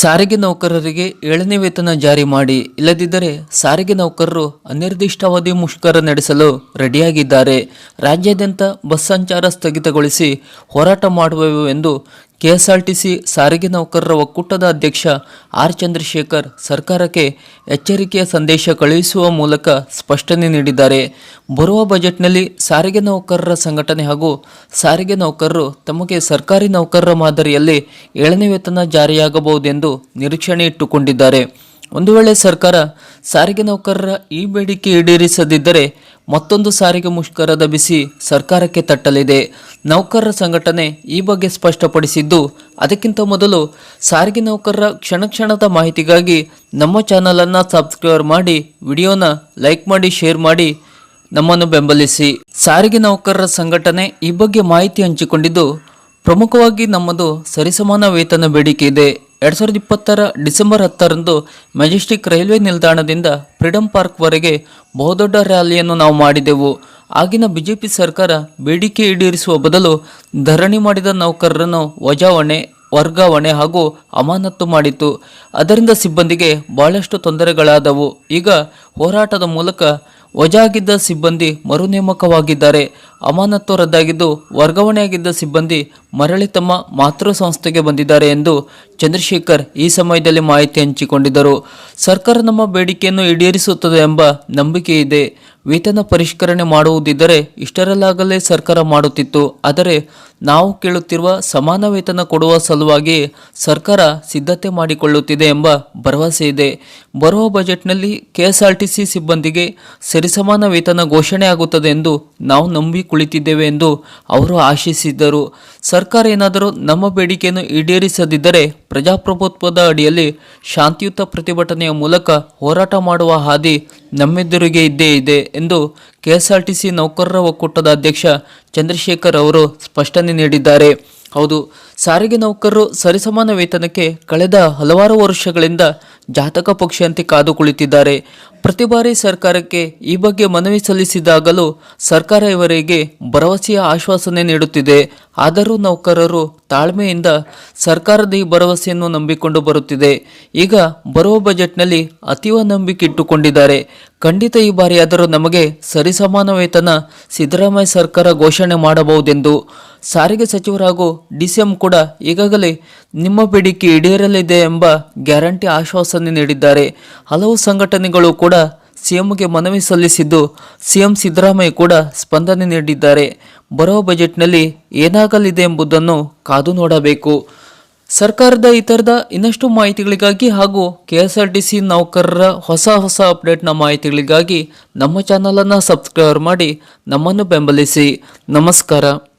ಸಾರಿಗೆ ನೌಕರರಿಗೆ ಏಳನೇ ವೇತನ ಜಾರಿ ಮಾಡಿ. ಇಲ್ಲದಿದ್ದರೆ ಸಾರಿಗೆ ನೌಕರರು ಅನಿರ್ದಿಷ್ಟಾವಧಿ ಮುಷ್ಕರ ನಡೆಸಲು ರೆಡಿಯಾಗಿದ್ದಾರೆ. ರಾಜ್ಯಾದ್ಯಂತ ಬಸ್ ಸಂಚಾರ ಸ್ಥಗಿತಗೊಳಿಸಿ ಹೋರಾಟ ಮಾಡುವೆವು ಎಂದು ಕೆಎಸ್ಆರ್ಟಿಸಿ ಸಾರಿಗೆ ನೌಕರರ ಒಕ್ಕೂಟದ ಅಧ್ಯಕ್ಷ ಆರ್ ಚಂದ್ರಶೇಖರ್ ಸರ್ಕಾರಕ್ಕೆ ಎಚ್ಚರಿಕೆಯ ಸಂದೇಶ ಕಳುಹಿಸುವ ಮೂಲಕ ಸ್ಪಷ್ಟನೆ ನೀಡಿದ್ದಾರೆ. ಬರುವ ಬಜೆಟ್ನಲ್ಲಿ ಸಾರಿಗೆ ನೌಕರರ ಸಂಘಟನೆ ಹಾಗೂ ಸಾರಿಗೆ ನೌಕರರು ತಮಗೆ ಸರ್ಕಾರಿ ನೌಕರರ ಮಾದರಿಯಲ್ಲಿ ಏಳನೇ ವೇತನ ಜಾರಿಯಾಗಬಹುದೆಂದು ನಿರೀಕ್ಷಣೆ ಇಟ್ಟುಕೊಂಡಿದ್ದಾರೆ. ಒಂದು ವೇಳೆ ಸರ್ಕಾರ ಸಾರಿಗೆ ನೌಕರರ ಈ ಬೇಡಿಕೆ ಈಡೇರಿಸದಿದ್ದರೆ ಮತ್ತೊಂದು ಸಾರಿಗೆ ಮುಷ್ಕರದ ಬಿಸಿ ಸರ್ಕಾರಕ್ಕೆ ತಟ್ಟಲಿದೆ. ನೌಕರರ ಸಂಘಟನೆ ಈ ಬಗ್ಗೆ ಸ್ಪಷ್ಟಪಡಿಸಿದ್ದು, ಅದಕ್ಕಿಂತ ಮೊದಲು ಸಾರಿಗೆ ನೌಕರರ ಕ್ಷಣ ಕ್ಷಣದ ಮಾಹಿತಿಗಾಗಿ ನಮ್ಮ ಚಾನಲನ್ನು ಸಬ್ಸ್ಕ್ರೈಬ್ ಮಾಡಿ, ವಿಡಿಯೋನ ಲೈಕ್ ಮಾಡಿ, ಶೇರ್ ಮಾಡಿ ನಮ್ಮನ್ನು ಬೆಂಬಲಿಸಿ. ಸಾರಿಗೆ ನೌಕರರ ಸಂಘಟನೆ ಈ ಬಗ್ಗೆ ಮಾಹಿತಿ ಹಂಚಿಕೊಂಡಿದ್ದು ಪ್ರಮುಖವಾಗಿ ನಮ್ಮದು ಸರಿಸಮಾನ ವೇತನ ಬೇಡಿಕೆ ಇದೆ. ಎರಡ್ ಸಾವಿರದ ಇಪ್ಪತ್ತರ ಡಿಸೆಂಬರ್ ಹತ್ತರಂದು ಮೆಜೆಸ್ಟಿಕ್ ರೈಲ್ವೆ ನಿಲ್ದಾಣದಿಂದ ಫ್ರೀಡಂ ಪಾರ್ಕ್ವರೆಗೆ ಬಹುದೊಡ್ಡ ರ್ಯಾಲಿಯನ್ನು ನಾವು ಮಾಡಿದೆವು. ಆಗಿನ ಬಿಜೆಪಿ ಸರ್ಕಾರ ಬೇಡಿಕೆ ಈಡೇರಿಸುವ ಬದಲು ಧರಣಿ ಮಾಡಿದ ನೌಕರರನ್ನು ವಜಾವಣೆ, ವರ್ಗಾವಣೆ ಹಾಗೂ ಅಮಾನತ್ತು ಮಾಡಿತು ಅದರಿಂದ ಸಿಬ್ಬಂದಿಗೆ ಬಹಳಷ್ಟು ತೊಂದರೆಗಳಾದವು. ಈಗ ಹೋರಾಟದ ಮೂಲಕ ವಜಾಗಿದ್ದ ಸಿಬ್ಬಂದಿ ಮರು ನೇಮಕವಾಗಿದ್ದಾರೆ ಅಮಾನತ್ತು ರದ್ದಾಗಿದ್ದು ವರ್ಗಾವಣೆಯಾಗಿದ್ದ ಸಿಬ್ಬಂದಿ ಮರಳಿ ತಮ್ಮ ಮಾತೃ ಸಂಸ್ಥೆಗೆ ಬಂದಿದ್ದಾರೆ ಎಂದು ಚಂದ್ರಶೇಖರ್ ಈ ಸಮಯದಲ್ಲಿ ಮಾಹಿತಿ ಹಂಚಿಕೊಂಡಿದ್ದರು. ಸರ್ಕಾರ ನಮ್ಮ ಬೇಡಿಕೆಯನ್ನು ಈಡೇರಿಸುತ್ತದೆ ಎಂಬ ನಂಬಿಕೆ ಇದೆ. ವೇತನ ಪರಿಷ್ಕರಣೆ ಮಾಡುವುದಿದ್ದರೆ ಇಷ್ಟರಲ್ಲಾಗಲೇ ಸರ್ಕಾರ ಮಾಡುತ್ತಿತ್ತು. ಆದರೆ ನಾವು ಕೇಳುತ್ತಿರುವ ಸಮಾನ ವೇತನ ಕೊಡುವ ಸಲುವಾಗಿ ಸರ್ಕಾರ ಸಿದ್ಧತೆ ಮಾಡಿಕೊಳ್ಳುತ್ತಿದೆ ಎಂಬ ಭರವಸೆ ಇದೆ. ಬರುವ ಬಜೆಟ್ನಲ್ಲಿ ಕೆಎಸ್ಆರ್ಟಿಸಿ ಸಿಬ್ಬಂದಿಗೆ ಸರಿಸಮಾನ ವೇತನ ಘೋಷಣೆಯಾಗುತ್ತದೆ ಎಂದು ನಾವು ನಂಬಿ ಕುಳಿತಿದ್ದೇವೆ ಎಂದು ಅವರು ಆಶಿಸಿದ್ದರು. ಸರ್ಕಾರ ಏನಾದರೂ ನಮ್ಮ ಬೇಡಿಕೆಯನ್ನು ಈಡೇರಿಸದಿದ್ದರೆ ಪ್ರಜಾಪ್ರಭುತ್ವದ ಅಡಿಯಲ್ಲಿ ಶಾಂತಿಯುತ ಪ್ರತಿಭಟನೆಯ ಮೂಲಕ ಹೋರಾಟ ಮಾಡುವ ಹಾದಿ ನಮ್ಮೆದುರಿಗೆ ಇದ್ದೇ ಇದೆ ಎಂದು ಕೆಎಸ್ಆರ್ಟಿಸಿ ನೌಕರರ ಒಕ್ಕೂಟದ ಅಧ್ಯಕ್ಷ ಚಂದ್ರಶೇಖರ್ ಅವರು ಸ್ಪಷ್ಟನೆ ನೀಡಿದ್ದಾರೆ. ಹೌದು, ಸಾರಿಗೆ ನೌಕರರು ಸರಿಸಮಾನ ವೇತನಕ್ಕೆ ಕಳೆದ ಹಲವಾರು ವರ್ಷಗಳಿಂದ ಜಾತಕ ಪಕ್ಷಿಯಂತೆ ಕಾದು ಕುಳಿತಿದ್ದಾರೆ ಪ್ರತಿ ಬಾರಿ ಸರ್ಕಾರಕ್ಕೆ ಈ ಬಗ್ಗೆ ಮನವಿ ಸಲ್ಲಿಸಿದಾಗಲೂ ಸರ್ಕಾರ ಇವರಿಗೆ ಭರವಸೆಯ ಆಶ್ವಾಸನೆ ನೀಡುತ್ತಿದೆ. ಆದರೂ ನೌಕರರು ತಾಳ್ಮೆಯಿಂದ ಸರ್ಕಾರದ ಈ ಭರವಸೆಯನ್ನು ನಂಬಿಕೊಂಡು ಬರುತ್ತಿದೆ. ಈಗ ಬರುವ ಬಜೆಟ್ನಲ್ಲಿ ಅತೀವ ನಂಬಿಕೆ ಇಟ್ಟುಕೊಂಡಿದ್ದಾರೆ. ಖಂಡಿತ ಈ ಬಾರಿಯಾದರೂ ನಮಗೆ ಸರಿಸಮಾನ ವೇತನ ಸಿದ್ದರಾಮಯ್ಯ ಸರ್ಕಾರ ಘೋಷಣೆ ಮಾಡಬಹುದೆಂದು. ಸಾರಿಗೆ ಸಚಿವರಾಗೂ ಡಿಸಿಎಂ ಕೂಡ ಈಗಾಗಲೇ ನಿಮ್ಮ ಬೇಡಿಕೆ ಈಡೇರಲಿದೆ ಎಂಬ ಗ್ಯಾರಂಟಿ ಆಶ್ವಾಸನೆ ನೀಡಿದ್ದಾರೆ. ಹಲವು ಸಂಘಟನೆಗಳು ಕೂಡ ಸಿಎಂಗೆ ಮನವಿ ಸಲ್ಲಿಸಿದ್ದು ಸಿಎಂ ಸಿದ್ದರಾಮಯ್ಯ ಕೂಡ ಸ್ಪಂದನೆ ನೀಡಿದ್ದಾರೆ. ಬರುವ ಬಜೆಟ್ನಲ್ಲಿ ಏನಾಗಲಿದೆ ಎಂಬುದನ್ನು ಕಾದು ನೋಡಬೇಕು. ಸರ್ಕಾರದ ಇತರದ ಇನ್ನಷ್ಟು ಮಾಹಿತಿಗಳಿಗಾಗಿ ಹಾಗೂ K S R T C ನೌಕರರ ಹೊಸ ಹೊಸ ಅಪ್ಡೇಟ್ನ ಮಾಹಿತಿಗಳಿಗಾಗಿ ನಮ್ಮ ಚಾನಲನ್ನು ಸಬ್ಸ್ಕ್ರೈಬ್ ಮಾಡಿ ನಮ್ಮನ್ನು ಬೆಂಬಲಿಸಿ. ನಮಸ್ಕಾರ.